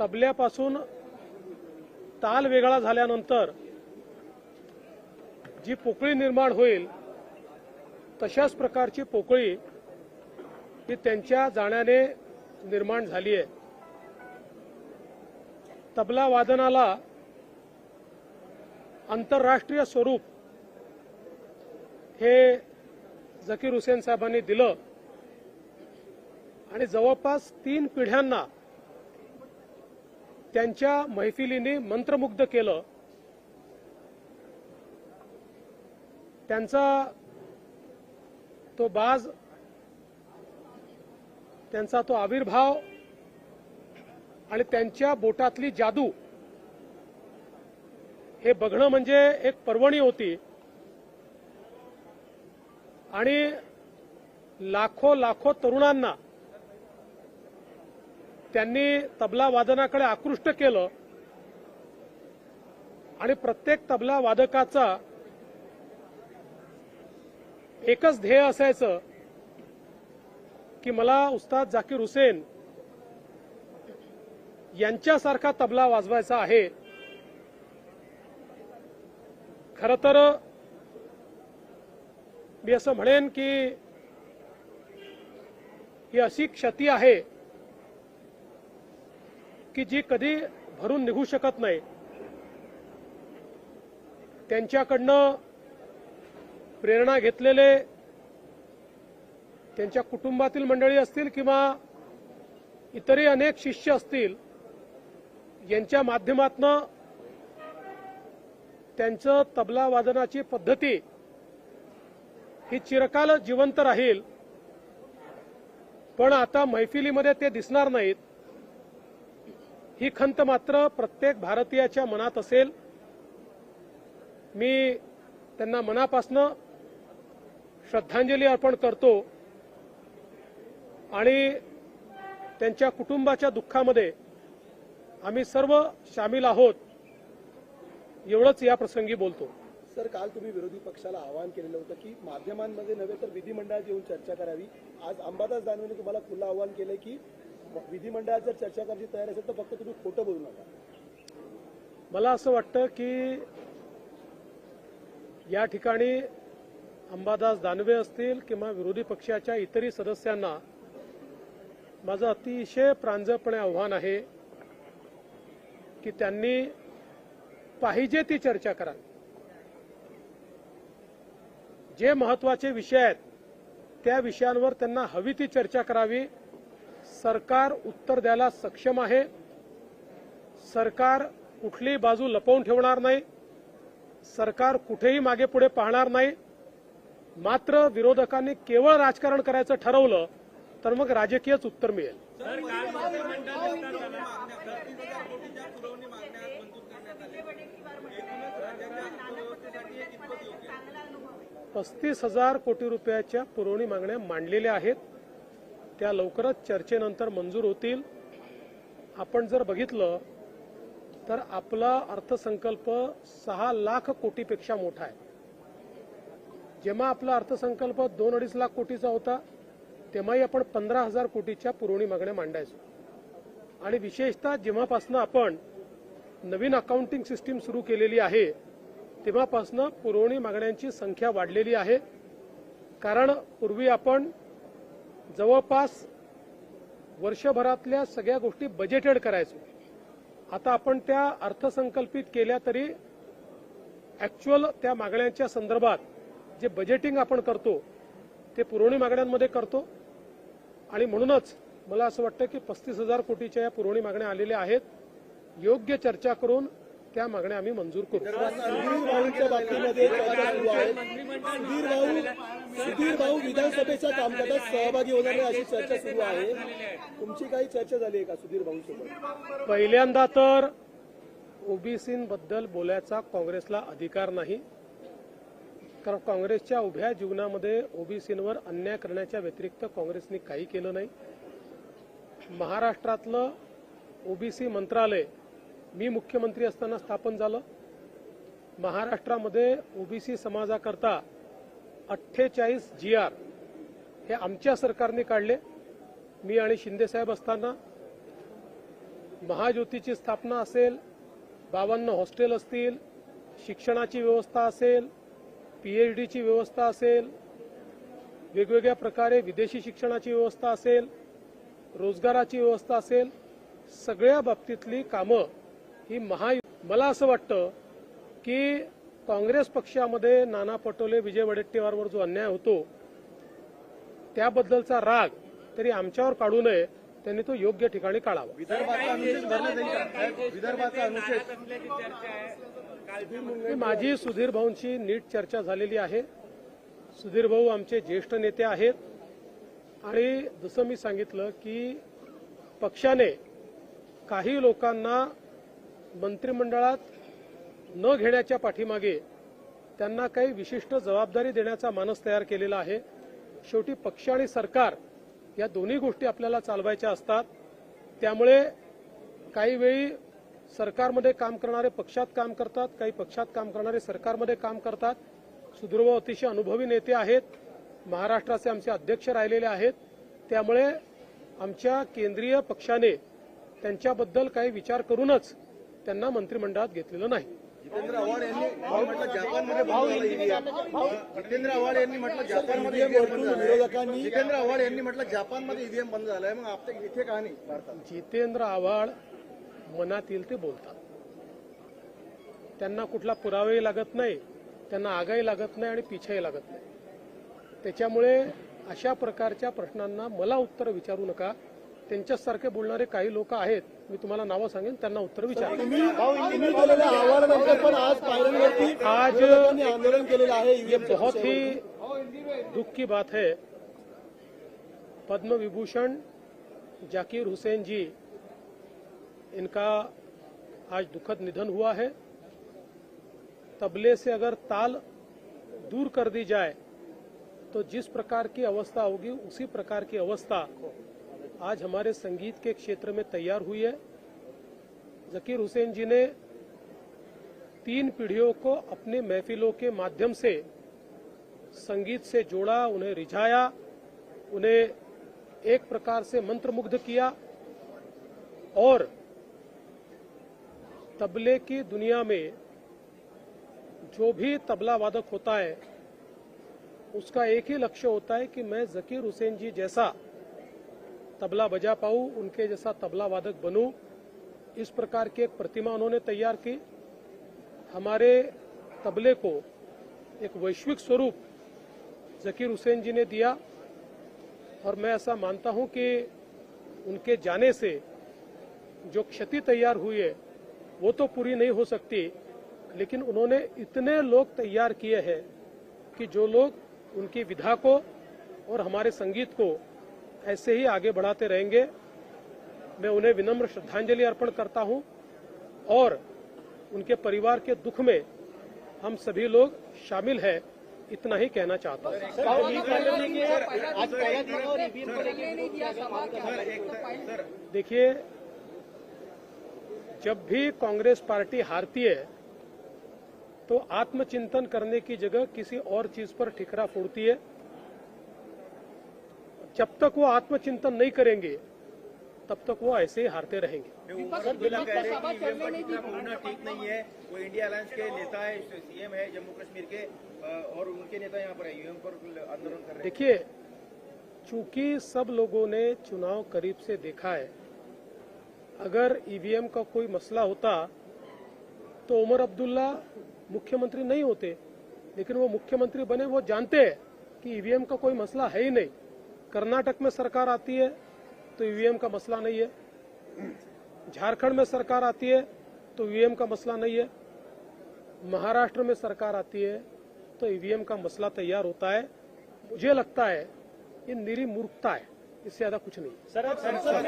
तबल्यापासून ताल वेगळा झाल्यानंतर जी पोकळी निर्माण होईल तशाच प्रकारची पोकळी ही त्यांच्या जाण्याने निर्माण झाली आहे. तबला वादनाला आंतरराष्ट्रीय स्वरूप हे झकीर हुसेन साहेबांनी दिलं आणि जवळपास तीन पिढ्यांना त्यांच्या मैफिलीने मंत्रमुग्ध केलं. त्यांचा तो बाज त्यांचा तो आविर्भाव आणि त्यांच्या बोटातली जादू हे बघणं म्हणजे एक पर्वणी होती. आणि लाखो लाखो तरुणांना त्यांनी तबला वादनाकडे आकृष्ट केलं. आणि प्रत्येक तबला वादकाचा एकच ध्येय असायचं की मला उस्ताद जाकीर हुसेन यांच्यासारखा तबला वाजवायचा आहे. खर तर मी असं म्हणेन की ही अशी क्षती आहे की जी कधी भरून निघू शकत नाही. त्यांच्याकडनं प्रेरणा घेतलेले त्यांच्या कुटुंबातील मंडळी असतील किंवा इतरही अनेक शिष्य असतील यांच्या माध्यमातनं त्यांचं तबला वादनाची पद्धती ही चिरकाल जिवंत राहील. पण आता मैफिलीमध्ये ते दिसणार नाहीत. ही खंत मात्र प्रत्येक भारतीयाच्या मनात असेल. मी त्यांना मनापासनं श्रद्धांजली अर्पण करतो आणि त्यांच्या कुटुंबाच्या दुःखामध्ये आम्ही सर्व सामील आहोत एवढंच या प्रसंगी बोलतो. सर काल तुम्ही विरोधी पक्षाला आवाहन केलेलं होतं की माध्यमांमध्ये नव्हे तर विधिमंडळात येऊन चर्चा करावी. आज अंबादास दानवेने तुम्हाला खुलं आवाहन केलं की विधिमंडळात जर चर्चा करायची तयार असेल तर फक्त तुम्ही खोटं बोलू नका. मला असं वाटतं की या ठिकाणी अंबादास दानवे असतील किंवा विरोधी पक्षाच्या इतरही सदस्यांना माझं अतिशय प्रांजळपणे आव्हान आहे की त्यांनी पाहिजे ती चर्चा करावी. जे महत्त्वाचे विषय आहेत त्या विषयांवर त्यांना हवी ती चर्चा करावी. सरकार उत्तर द्यायला सक्षम आहे. सरकार कुठलीही बाजू लपवून ठेवणार नाही. सरकार कुठेही मागे पुढे पाहणार नाही. मात्र विरोधकांनी केवळ राजकारण करायचं ठरवलं तर मग राजकीयच उत्तर मिळेल. पस्तीस हजार कोटी रुपयाच्या पुरवणी मागण्या मांडलेल्या आहेत. त्या लवकरच चर्चेनंतर मंजूर होतील. आपण जर बघितलं तर आपला अर्थसंकल्प सहा लाख कोटीपेक्षा मोठा आहे. जेव्हा आपला अर्थसंकल्प दोन अडीच लाख कोटीचा होता तेव्हाही आपण पंधरा हजार कोटीच्या पुरवणी मागण्या मांडायचो. आणि विशेषतः जेव्हापासनं आपण नवीन अकाउंटिंग सिस्टीम सुरू केलेली आहे तेव्हापासनं पुरवणी मागण्यांची संख्या वाढलेली आहे. कारण पूर्वी आपण जवळपास वर्षभरातल्या सगळ्या गोष्टी बजेटेड करायचो. आता आपण त्या अर्थसंकल्पित केल्या तरी ऍक्च्युअल त्या मागण्यांच्या संदर्भात जे बजेटिंग आपण करतो ते पुरवणी मागण्यांमध्ये करतो. आणि म्हणूनच मला असं वाटतं की पस्तीस हजार कोटीच्या या पुरवणी मागण्या आलेल्या आहेत. योग्य चर्चा करून त्या मागण्या आम्ही मंजूर करू. सुधीर भाऊंच्या बाबतीमध्ये चर्चा सुरू आहे. सुधीर भाऊ सुधीर भाऊ विधानसभेच्या कामकाजात सहभागी होणार नाही अशी चर्चा सुरू आहे. तुमची काही चर्चा झाली आहे का सुधीर भाऊंसोबत? पहिल्यांदा तर ओबीसींबद्दल बोलायचा काँग्रेसला अधिकार नाही. कारण काँग्रेसच्या उभ्या जीवनामध्ये ओबीसींवर अन्याय करण्याच्या व्यतिरिक्त काँग्रेसने काही केलं नाही. महाराष्ट्रातलं ओबीसी मंत्रालय मी मुख्यमंत्री असताना स्थापन झालं. महाराष्ट्रामध्ये ओबीसी समाजाकरता अठ्ठेचाळीस जी आर हे आमच्या सरकारने काढले. मी आणि शिंदेसाहेब असताना महाज्योतीची स्थापना असेल बावन्न हॉस्टेल असतील शिक्षणाची व्यवस्था असेल पीएच डीची व्यवस्था असेल वेगवेगळ्या प्रकारे विदेशी शिक्षणाची व्यवस्था असेल रोजगाराची व्यवस्था असेल सगळ्या बाबतीतली कामं ही महा मला असं वाटतं की काँग्रेस पक्षामध्ये नाना पटोले विजय वडेट्टीवारवर जो अन्याय होतो त्याबद्दलचा राग तरी आमच्यावर काढू नये त्यांनी तो योग्य ठिकाणी काढावा. विदर्भाचा अनुशेष माझी सुधीर भाऊंची नीट चर्चा झालेली आहे. सुधीर भाऊ आमचे ज्येष्ठ नेते आहेत. आणि जसं मी सांगितलं की पक्षाने काही लोकांना मंत्रिमंडळात न घेण्याच्या पाठीमागे त्यांना काही विशिष्ट जबाबदारी देण्याचा मानस तयार केलेला आहे. शेवटी पक्ष आणि सरकार या दोन्ही गोष्टी आपल्याला चालवायच्या असतात. त्यामुळे काही वेळी सरकारमध्ये काम करणारे पक्षात काम करतात काही पक्षात काम करणारे सरकारमध्ये काम करतात. सुदृढ अतिशय अनुभवी नेते आहेत. महाराष्ट्राचे आमचे अध्यक्ष राहिलेले आहेत. त्यामुळे आमच्या केंद्रीय पक्षाने त्यांच्याबद्दल काही विचार करूनच त्यांना मंत्रिमंडळात घेतलेलं नाही. जितेंद्र आव्हाड यांनी म्हटलं जपानमध्ये बंद झालं ईव्हीएम जितेंद्र आव्हाड यांनी म्हटलं जपानमध्ये EVM ईव्हीएम बंद वरतून झालंय. विरोधकांनी- जितेंद्र आव्हाड यांनी म्हटलं जपानमध्ये ईव्हीएम बंद झालाय. मग आपल्या इथे का नाही जितेंद्र आव्हाड मनात येईल ते बोलतात. त्यांना कुठला पुरावाही लागत नाही त्यांना आगाही लागत नाही आणि पिछाही लागत नाही. त्याच्यामुळे अशा प्रकारच्या प्रश्नांना मला उत्तर विचारू नका. त्यांच्यासारखे बोलणारे काही लोक आहेत मी तुम्हाला नावं सांगेन त्यांना उत्तर विचारा. आज आंदोलन केलेलं आहे ये बहुत ही दुख की बात है। पद्म विभूषण जाकिर हुसैन जी इनका आज दुखद निधन हुआ है। तबले से अगर ताल दूर कर दी जाए तो जिस प्रकार की अवस्था होगी उसी प्रकार की अवस्था आज हमारे संगीत के क्षेत्र में तैयार हुई है। जकीर हुसैन जी ने तीन पीढ़ियों को अपनी महफिलों के माध्यम से संगीत से जोड़ा, उन्हें रिझाया, उन्हें एक प्रकार से मंत्रमुग्ध किया और तबले की दुनिया में जो भी तबला वादक होता है, उसका एक ही लक्ष्य होता है कि मैं जकीर हुसैन जी जैसा तबला बजा पाऊँ, उनके जैसा तबला वादक बनूं, इस प्रकार की एक प्रतिमा उन्होंने तैयार की। हमारे तबले को एक वैश्विक स्वरूप जकीर हुसैन जी ने दिया, और मैं ऐसा मानता हूँ कि उनके जाने से जो क्षति तैयार हुई है, वो तो पूरी नहीं हो सकती, लेकिन उन्होंने इतने लोग तैयार किए हैं कि जो लोग उनकी विधा को और हमारे संगीत को ऐसे ही आगे बढ़ाते रहेंगे। मैं उन्हें विनम्र श्रद्धांजलि अर्पण करता हूँ और उनके परिवार के दुख में हम सभी लोग शामिल हैं इतना ही कहना चाहता हूँ। देखिए जब भी कांग्रेस पार्टी हारती है तो आत्मचिंतन करने की जगह किसी और चीज़ पर ठिकरा फोड़ती है। जब तक वो आत्मचिंतन नहीं करेंगे तब तक वो ऐसे ही हारते रहेंगे। हैं ठीक नहीं है। वो इंडिया अलायंस के नेता है सीएम है जम्मू कश्मीर के और उनके नेता यहाँ पर है ईवीएम पर आंदोलन कर रहे हैं। देखिए चूँकि सब लोगों ने चुनाव करीब से देखा है अगर ईवीएम का कोई मसला होता तो उमर अब्दुल्ला मुख्यमंत्री नहीं होते लेकिन वो मुख्यमंत्री बने वो जानते हैं कि ईवीएम का कोई मसला है ही नहीं। कर्नाटक में सरकार आती है तो ईवीएम का मसला नहीं है। झारखंड में सरकार आती है तो ईवीएम का मसला नहीं है। महाराष्ट्र में सरकार आती है तो ईवीएम का मसला तैयार होता है। मुझे लगता है ये निरी मूर्खता है इससे ज़्यादा कुछ नहीं। सर संसद में